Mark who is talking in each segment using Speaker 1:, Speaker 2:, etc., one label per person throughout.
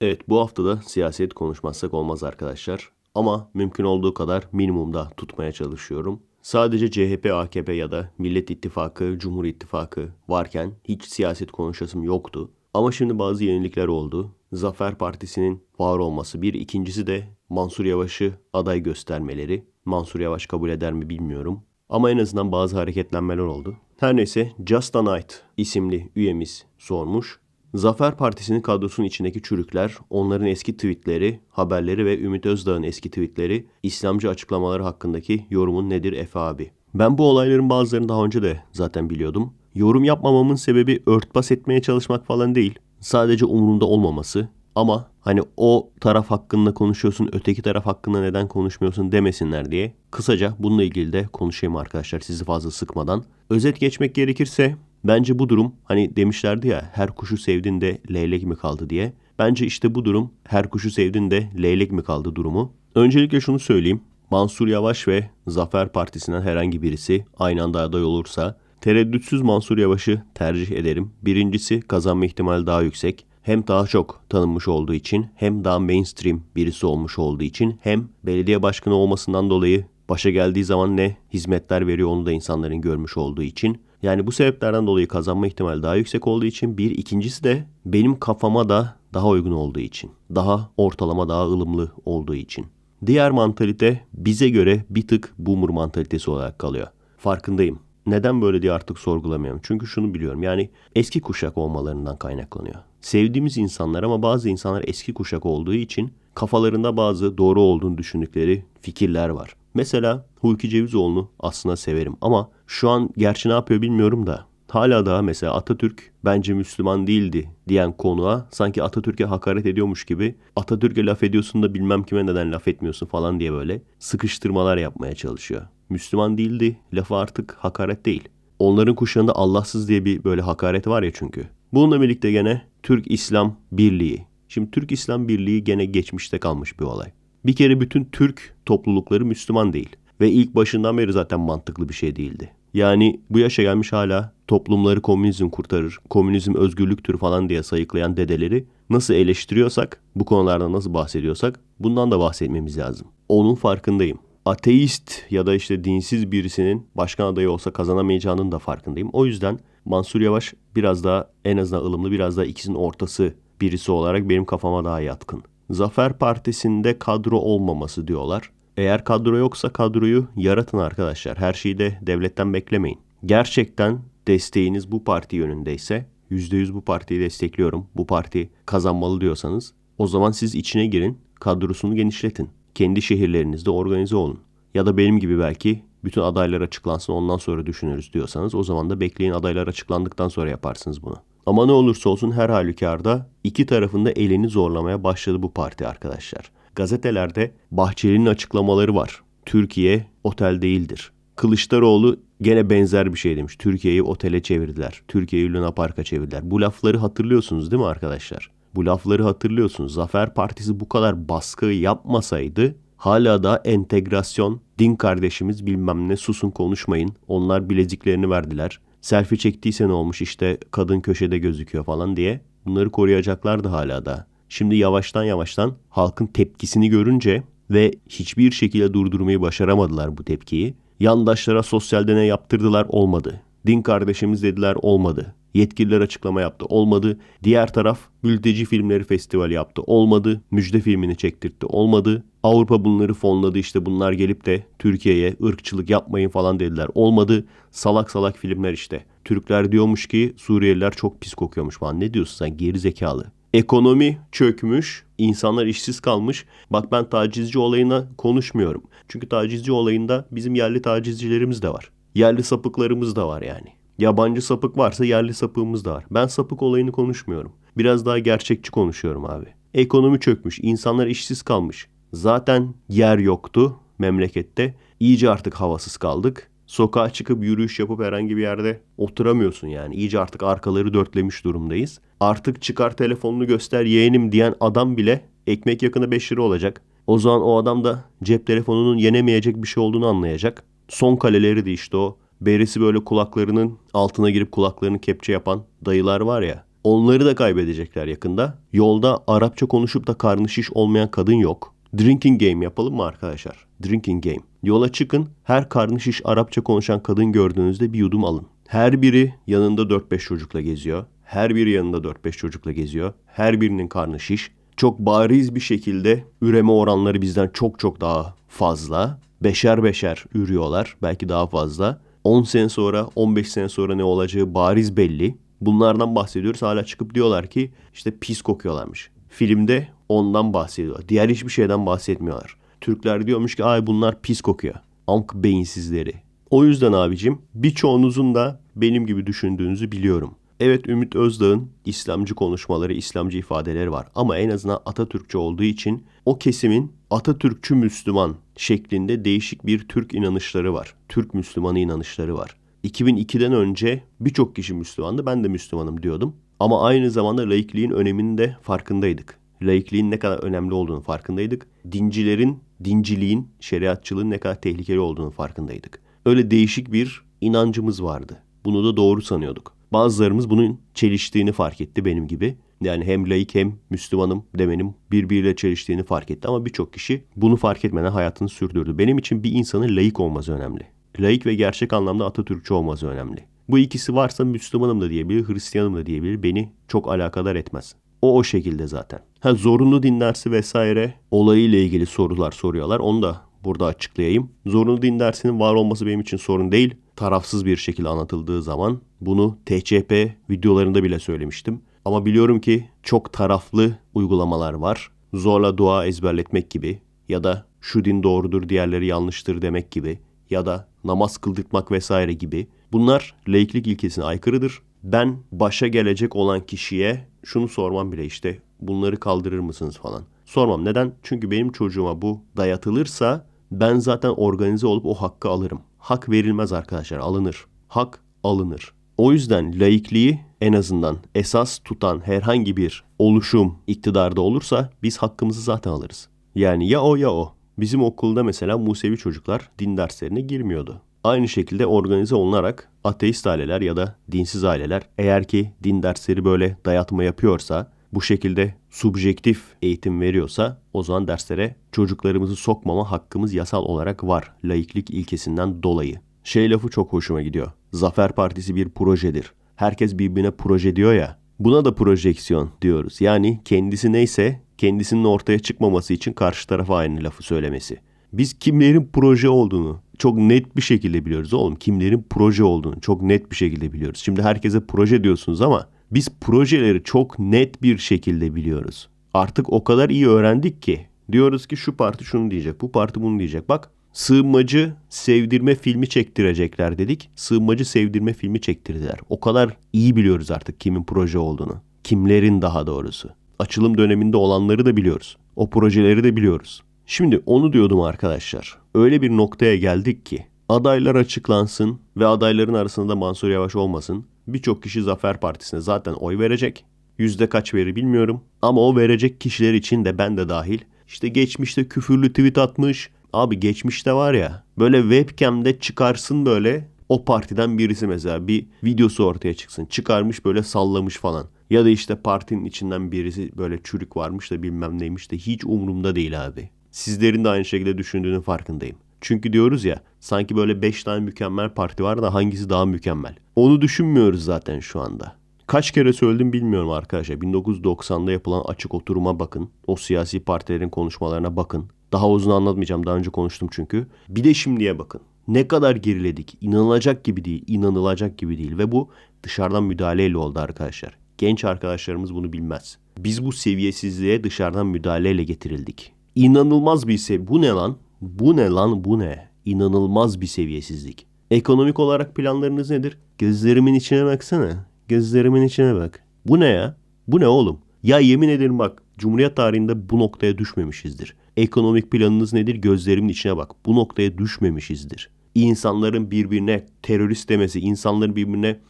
Speaker 1: Evet bu hafta da siyaset konuşmazsak olmaz arkadaşlar. Ama mümkün olduğu kadar minimumda tutmaya çalışıyorum. Sadece CHP, AKP ya da Millet İttifakı, Cumhur İttifakı varken hiç siyaset konuşasım yoktu. Ama şimdi bazı yenilikler oldu. Zafer Partisi'nin var olması bir. ikincisi de Mansur Yavaş'ı aday göstermeleri. Mansur Yavaş kabul eder mi bilmiyorum. Ama en azından bazı hareketlenmeler oldu. Her neyse Just a Night isimli üyemiz sormuş. Zafer Partisi'nin kadrosunun içindeki çürükler, onların eski tweetleri, haberleri ve Ümit Özdağ'ın eski tweetleri, İslamcı açıklamaları hakkındaki yorumun nedir Efe abi? Ben bu olayların bazılarını daha önce de zaten biliyordum. Yorum yapmamamın sebebi örtbas etmeye çalışmak falan değil. Sadece umurumda olmaması. Ama hani o taraf hakkında konuşuyorsun, öteki taraf hakkında neden konuşmuyorsun demesinler diye. Kısaca bununla ilgili de konuşayım arkadaşlar sizi fazla sıkmadan. Özet geçmek gerekirse Bence bu durum hani demişlerdi ya her kuşu sevdin de leylek mi kaldı diye. Bence işte bu durum her kuşu sevdin de leylek mi kaldı durumu. Öncelikle şunu söyleyeyim. Mansur Yavaş ve Zafer Partisi'nden herhangi birisi aynı anda aday olursa tereddütsüz Mansur Yavaş'ı tercih ederim. Birincisi kazanma ihtimali daha yüksek. Hem daha çok tanınmış olduğu için hem daha mainstream birisi olmuş olduğu için hem belediye başkanı olmasından dolayı başa geldiği zaman ne hizmetler veriyor onu da insanların görmüş olduğu için yani bu sebeplerden dolayı kazanma ihtimali daha yüksek olduğu için bir. ikincisi de benim kafama da daha uygun olduğu için. Daha ortalama daha ılımlı olduğu için. Diğer mantalite bize göre bir tık boomer mantalitesi olarak kalıyor. Farkındayım. Neden böyle diye artık sorgulamıyorum. Çünkü şunu biliyorum. Yani eski kuşak olmalarından kaynaklanıyor. Sevdiğimiz insanlar ama bazı insanlar eski kuşak olduğu için kafalarında bazı doğru olduğunu düşündükleri fikirler var. Mesela Hulki Cevizoğlu'nu aslında severim ama şu an gerçi ne yapıyor bilmiyorum da hala daha mesela Atatürk bence Müslüman değildi diyen konuğa sanki Atatürk'e hakaret ediyormuş gibi Atatürk'e laf ediyorsun da bilmem kime neden laf etmiyorsun falan diye böyle sıkıştırmalar yapmaya çalışıyor. Müslüman değildi lafı artık hakaret değil. Onların kuşağında Allahsız diye bir böyle hakaret var ya çünkü. Bununla birlikte gene Türk-İslam Birliği. Şimdi Türk-İslam Birliği gene geçmişte kalmış bir olay. Bir kere bütün Türk toplulukları Müslüman değil. Ve ilk başından beri zaten mantıklı bir şey değildi. Yani bu yaşa gelmiş hala toplumları komünizm kurtarır, komünizm özgürlüktür falan diye sayıklayan dedeleri nasıl eleştiriyorsak, bu konularda nasıl bahsediyorsak bundan da bahsetmemiz lazım. Onun farkındayım. Ateist ya da işte dinsiz birisinin başkan adayı olsa kazanamayacağının da farkındayım. O yüzden Mansur Yavaş biraz daha en azından ılımlı biraz daha ikisinin ortası birisi olarak benim kafama daha yatkın. Zafer Partisi'nde kadro olmaması diyorlar. Eğer kadro yoksa kadroyu yaratın arkadaşlar. Her şeyi de devletten beklemeyin. Gerçekten desteğiniz bu parti yönündeyse %100 bu partiyi destekliyorum. Bu parti kazanmalı diyorsanız o zaman siz içine girin, kadrosunu genişletin. Kendi şehirlerinizde organize olun. Ya da benim gibi belki bütün adaylar açıklansın ondan sonra düşünürüz diyorsanız o zaman da bekleyin adaylar açıklandıktan sonra yaparsınız bunu. Ama ne olursa olsun her halükarda iki tarafında elini zorlamaya başladı bu parti arkadaşlar. Gazetelerde Bahçeli'nin açıklamaları var. Türkiye otel değildir. Kılıçdaroğlu gene benzer bir şey demiş. Türkiye'yi otele çevirdiler. Türkiye'yi Luna Park'a çevirdiler. Bu lafları hatırlıyorsunuz değil mi arkadaşlar? Bu lafları hatırlıyorsunuz. Zafer Partisi bu kadar baskı yapmasaydı hala da entegrasyon, din kardeşimiz bilmem ne susun konuşmayın. Onlar bileziklerini verdiler. Selfie çektiyse ne olmuş işte kadın köşede gözüküyor falan diye. Bunları koruyacaklardı hala da. Şimdi yavaştan yavaştan halkın tepkisini görünce ve hiçbir şekilde durdurmayı başaramadılar bu tepkiyi. Yandaşlara sosyal deney yaptırdılar olmadı. Din kardeşimiz dediler olmadı. Yetkililer açıklama yaptı olmadı. Diğer taraf mülteci filmleri festivali yaptı olmadı. Müjde filmini çektirtti olmadı. Avrupa bunları fonladı işte bunlar gelip de Türkiye'ye ırkçılık yapmayın falan dediler olmadı. Salak salak filmler işte. Türkler diyormuş ki Suriyeliler çok pis kokuyormuş falan. Ne diyorsun sen geri zekalı? Ekonomi çökmüş, insanlar işsiz kalmış. Bak ben tacizci olayına konuşmuyorum. Çünkü tacizci olayında bizim yerli tacizcilerimiz de var. Yerli sapıklarımız da var yani. Yabancı sapık varsa yerli sapığımız da var. Ben sapık olayını konuşmuyorum. Biraz daha gerçekçi konuşuyorum abi. Ekonomi çökmüş, insanlar işsiz kalmış. Zaten yer yoktu memlekette. İyice artık havasız kaldık. Sokağa çıkıp yürüyüş yapıp herhangi bir yerde oturamıyorsun yani. İyice artık arkaları dörtlemiş durumdayız. Artık çıkar telefonunu göster yeğenim diyen adam bile ekmek yakını 5 lira olacak. O zaman o adam da cep telefonunun yenemeyecek bir şey olduğunu anlayacak. Son kaleleri de işte o berisi böyle kulaklarının altına girip kulaklarını kepçe yapan dayılar var ya. Onları da kaybedecekler yakında. Yolda Arapça konuşup da karnı şiş olmayan kadın yok. Drinking game yapalım mı arkadaşlar? Drinking game. Yola çıkın. Her karnı şiş Arapça konuşan kadın gördüğünüzde bir yudum alın. Her biri yanında 4-5 çocukla geziyor. Her biri yanında 4-5 çocukla geziyor. Her birinin karnı şiş. Çok bariz bir şekilde üreme oranları bizden çok çok daha fazla. Beşer beşer ürüyorlar. Belki daha fazla. 10 sene sonra, 15 sene sonra ne olacağı bariz belli. Bunlardan bahsediyoruz. Hala çıkıp diyorlar ki işte pis kokuyorlarmış. Filmde ondan bahsediyorlar. Diğer hiçbir şeyden bahsetmiyorlar. Türkler diyormuş ki ay bunlar pis kokuyor. Amk beyinsizleri. O yüzden abicim birçoğunuzun da benim gibi düşündüğünüzü biliyorum. Evet Ümit Özdağ'ın İslamcı konuşmaları, İslamcı ifadeleri var. Ama en azından Atatürkçü olduğu için o kesimin Atatürkçü Müslüman şeklinde değişik bir Türk inanışları var. Türk Müslümanı inanışları var. 2002'den önce birçok kişi Müslümandı. Ben de Müslümanım diyordum. Ama aynı zamanda laikliğin öneminin de farkındaydık. Laikliğin ne kadar önemli olduğunu farkındaydık. Dincilerin, dinciliğin, şeriatçılığın ne kadar tehlikeli olduğunu farkındaydık. Öyle değişik bir inancımız vardı. Bunu da doğru sanıyorduk. Bazılarımız bunun çeliştiğini fark etti benim gibi. Yani hem laik hem Müslümanım demenin birbiriyle çeliştiğini fark etti. Ama birçok kişi bunu fark etmeden hayatını sürdürdü. Benim için bir insanın laik olması önemli. Laik ve gerçek anlamda Atatürkçü olması önemli. Bu ikisi varsa Müslümanım da diyebilir, Hristiyanım da diyebilir. Beni çok alakadar etmez. O o şekilde zaten. Ha zorunlu din dersi vesaire olayıyla ilgili sorular soruyorlar. Onu da burada açıklayayım. Zorunlu din dersinin var olması benim için sorun değil. Tarafsız bir şekilde anlatıldığı zaman bunu TCP videolarında bile söylemiştim. Ama biliyorum ki çok taraflı uygulamalar var. Zorla dua ezberletmek gibi ya da şu din doğrudur diğerleri yanlıştır demek gibi ya da namaz kıldırtmak vesaire gibi. Bunlar laiklik ilkesine aykırıdır. Ben başa gelecek olan kişiye şunu sormam bile işte bunları kaldırır mısınız falan. Sormam. Neden? Çünkü benim çocuğuma bu dayatılırsa ben zaten organize olup o hakkı alırım. Hak verilmez arkadaşlar alınır. Hak alınır. O yüzden laikliği en azından esas tutan herhangi bir oluşum iktidarda olursa biz hakkımızı zaten alırız. Yani ya o ya o. Bizim okulda mesela Musevi çocuklar din derslerine girmiyordu. Aynı şekilde organize olunarak ateist aileler ya da dinsiz aileler eğer ki din dersleri böyle dayatma yapıyorsa, bu şekilde subjektif eğitim veriyorsa o zaman derslere çocuklarımızı sokmama hakkımız yasal olarak var laiklik ilkesinden dolayı. Şey lafı çok hoşuma gidiyor. Zafer Partisi bir projedir. Herkes birbirine proje diyor ya. Buna da projeksiyon diyoruz. Yani kendisi neyse kendisinin ortaya çıkmaması için karşı tarafa aynı lafı söylemesi. Biz kimlerin proje olduğunu çok net bir şekilde biliyoruz oğlum. Kimlerin proje olduğunu çok net bir şekilde biliyoruz. Şimdi herkese proje diyorsunuz ama biz projeleri çok net bir şekilde biliyoruz. Artık o kadar iyi öğrendik ki diyoruz ki şu parti şunu diyecek, bu parti bunu diyecek. Bak sığınmacı sevdirme filmi çektirecekler dedik. Sığınmacı sevdirme filmi çektirdiler. O kadar iyi biliyoruz artık kimin proje olduğunu. Kimlerin daha doğrusu. Açılım döneminde olanları da biliyoruz. O projeleri de biliyoruz. Şimdi onu diyordum arkadaşlar. Öyle bir noktaya geldik ki adaylar açıklansın ve adayların arasında da Mansur Yavaş olmasın. Birçok kişi Zafer Partisi'ne zaten oy verecek. Yüzde kaç verir bilmiyorum. Ama o verecek kişiler için de ben de dahil. İşte geçmişte küfürlü tweet atmış. Abi geçmişte var ya böyle webcam'de çıkarsın böyle o partiden birisi mesela bir videosu ortaya çıksın. Çıkarmış böyle sallamış falan. Ya da işte partinin içinden birisi böyle çürük varmış da bilmem neymiş de hiç umurumda değil abi. Sizlerin de aynı şekilde düşündüğünün farkındayım. Çünkü diyoruz ya sanki böyle 5 tane mükemmel parti var da hangisi daha mükemmel. Onu düşünmüyoruz zaten şu anda. Kaç kere söyledim bilmiyorum arkadaşlar. 1990'da yapılan açık oturuma bakın. O siyasi partilerin konuşmalarına bakın. Daha uzun anlatmayacağım. Daha önce konuştum çünkü. Bir de şimdiye bakın. Ne kadar geriledik. İnanılacak gibi değil. inanılacak gibi değil. Ve bu dışarıdan müdahaleyle oldu arkadaşlar. Genç arkadaşlarımız bunu bilmez. Biz bu seviyesizliğe dışarıdan müdahaleyle getirildik. İnanılmaz bir seviye. Bu ne lan? Bu ne lan bu ne? İnanılmaz bir seviyesizlik. Ekonomik olarak planlarınız nedir? Gözlerimin içine baksana. Gözlerimin içine bak. Bu ne ya? Bu ne oğlum? Ya yemin ederim bak Cumhuriyet tarihinde bu noktaya düşmemişizdir. Ekonomik planınız nedir? Gözlerimin içine bak. Bu noktaya düşmemişizdir. İnsanların birbirine terörist demesi, insanların birbirine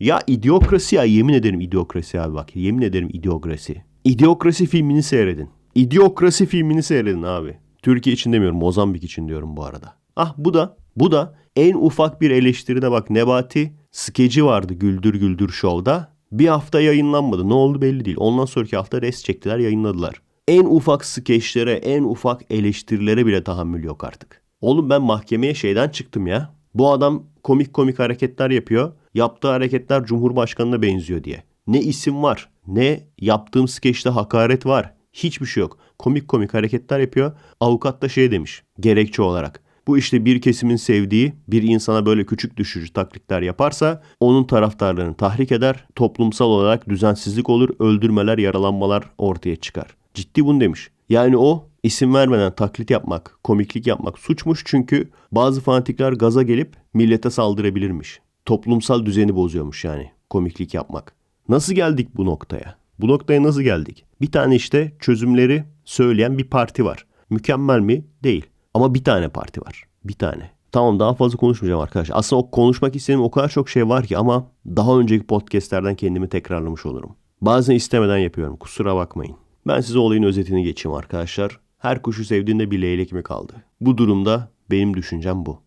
Speaker 1: ya idiokrasi ya yemin ederim idiokrasi abi bak. Yemin ederim idiokrasi. İdiokrasi filmini seyredin. İdiokrasi filmini seyredin abi. Türkiye için demiyorum Mozambik için diyorum bu arada. Ah bu da bu da en ufak bir eleştiride bak Nebati skeci vardı Güldür Güldür Show'da. Bir hafta yayınlanmadı. Ne oldu belli değil. Ondan sonraki hafta res çektiler yayınladılar. En ufak skeçlere, en ufak eleştirilere bile tahammül yok artık. Oğlum ben mahkemeye şeyden çıktım ya. Bu adam komik komik hareketler yapıyor. Yaptığı hareketler Cumhurbaşkanı'na benziyor diye. Ne isim var, ne yaptığım skeçte hakaret var. Hiçbir şey yok. Komik komik hareketler yapıyor. Avukat da şey demiş gerekçe olarak. Bu işte bir kesimin sevdiği bir insana böyle küçük düşürücü taklitler yaparsa onun taraftarlarını tahrik eder. Toplumsal olarak düzensizlik olur, öldürmeler, yaralanmalar ortaya çıkar. Ciddi bunu demiş. Yani o isim vermeden taklit yapmak, komiklik yapmak suçmuş çünkü bazı fanatikler gaza gelip millete saldırabilirmiş. Toplumsal düzeni bozuyormuş yani komiklik yapmak. Nasıl geldik bu noktaya? Bu noktaya nasıl geldik? Bir tane işte çözümleri söyleyen bir parti var. Mükemmel mi? Değil. Ama bir tane parti var. Bir tane. Tamam daha fazla konuşmayacağım arkadaşlar. Aslında o konuşmak istediğim o kadar çok şey var ki ama daha önceki podcastlerden kendimi tekrarlamış olurum. Bazen istemeden yapıyorum. Kusura bakmayın. Ben size olayın özetini geçeyim arkadaşlar. Her kuşu sevdiğinde bir leylek mi kaldı? Bu durumda benim düşüncem bu.